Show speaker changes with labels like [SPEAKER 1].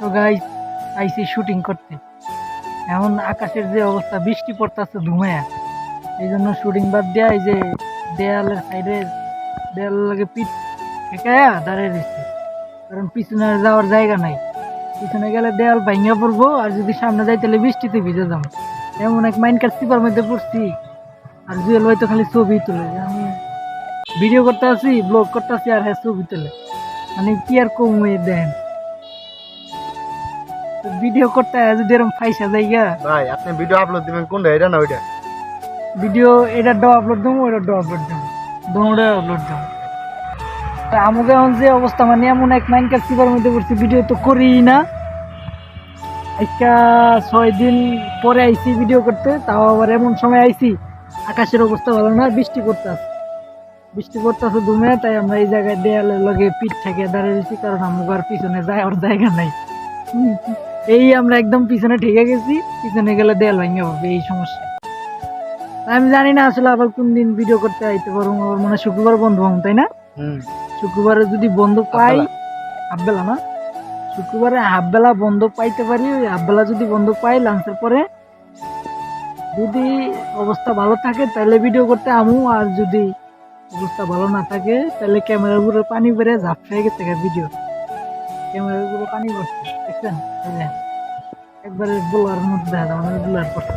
[SPEAKER 1] তো গাই আইসি শুটিং করতে। এখন আকাশের যে অবস্থা, বৃষ্টি পড়তেছে ধুমায়া। এই জন্য শুটিং বাদ দেয়া এই যে দেয়ালের সাইডে দেয়াল লাগে পিঠ ঠেকায়া দাঁড়িয়ে দিচ্ছে কারণ পিছনে যাওয়ার জায়গা নাই। পিছনে গেলে দেয়াল ভাঙিয়া পড়ব, আর যদি সামনে যাই তাহলে বৃষ্টিতে ভিজে যাব। এমন এক মাইন্ড কার সিপার মধ্যে পড়ছি। আর জুয়েল ভাই তো খালি ছবি তোলে। আমি ভিডিও করতে আসি ব্লগ করতে আসি আর হ্যাঁ ছবি তোলে। মানে কি আর কম দেন? ভিডিও করতে যদি এরকম ফাইসা জায়গা।
[SPEAKER 2] ভাই আপনি ভিডিও আপলোড দিবেন কোনটা? এটা না ওইটা?
[SPEAKER 1] ভিডিও এটা ড আপলোড দেবো ওটা ড আপলোড দেবো। দোনোটা আপলোড দেবো। তা আমাকে এখন যে অবস্থা মানে এমন এক মাইন্ড কার সিপার মধ্যে পড়ছি ভিডিও তো করি না। একটা ছয় দিন পরে আইছি ভিডিও করতে তাও আবার এমন সময় আইছি আকাশের অবস্থা ভালো না বৃষ্টি পড়তেছে। বৃষ্টি পড়তেছে দুমে তাই আমরা এই জায়গায় দেয়ালের লগে পিঠ থেকে দাঁড়িয়ে দিচ্ছি কারণ আমাকে আর পিছনে যাওয়ার জায়গা নাই। হুম, এই আমরা একদম পিছনে ঠেকে গেছি পিছনে গেলে দেয়াল ভেঙে হবে এই সমস্যা। আমি জানি না আসলে আবার কোন দিন ভিডিও করতে আইতে পারব আমার মনে হয় শুক্রবার বন্ধ হব তাই না? শুক্রবারে যদি বন্ধ পাই হাফবেলা না? শুক্রবারে হাফবেলা বন্ধ পাইতে পারি ওই হাফবেলা যদি বন্ধ পাই লাঞ্চের পরে যদি অবস্থা ভালো থাকে তাহলে ভিডিও করতে আমু আর যদি অবস্থা ভালো না থাকে তাহলে ক্যামেরার উপরে পানি বেড়ে ঝাপসাই গেছে ভিডিও ক্যামেরার উপরে পানি বসছে দেখছেন? একবারে বোলার মধ্যে দেখা যায় ব্লার পড়ছে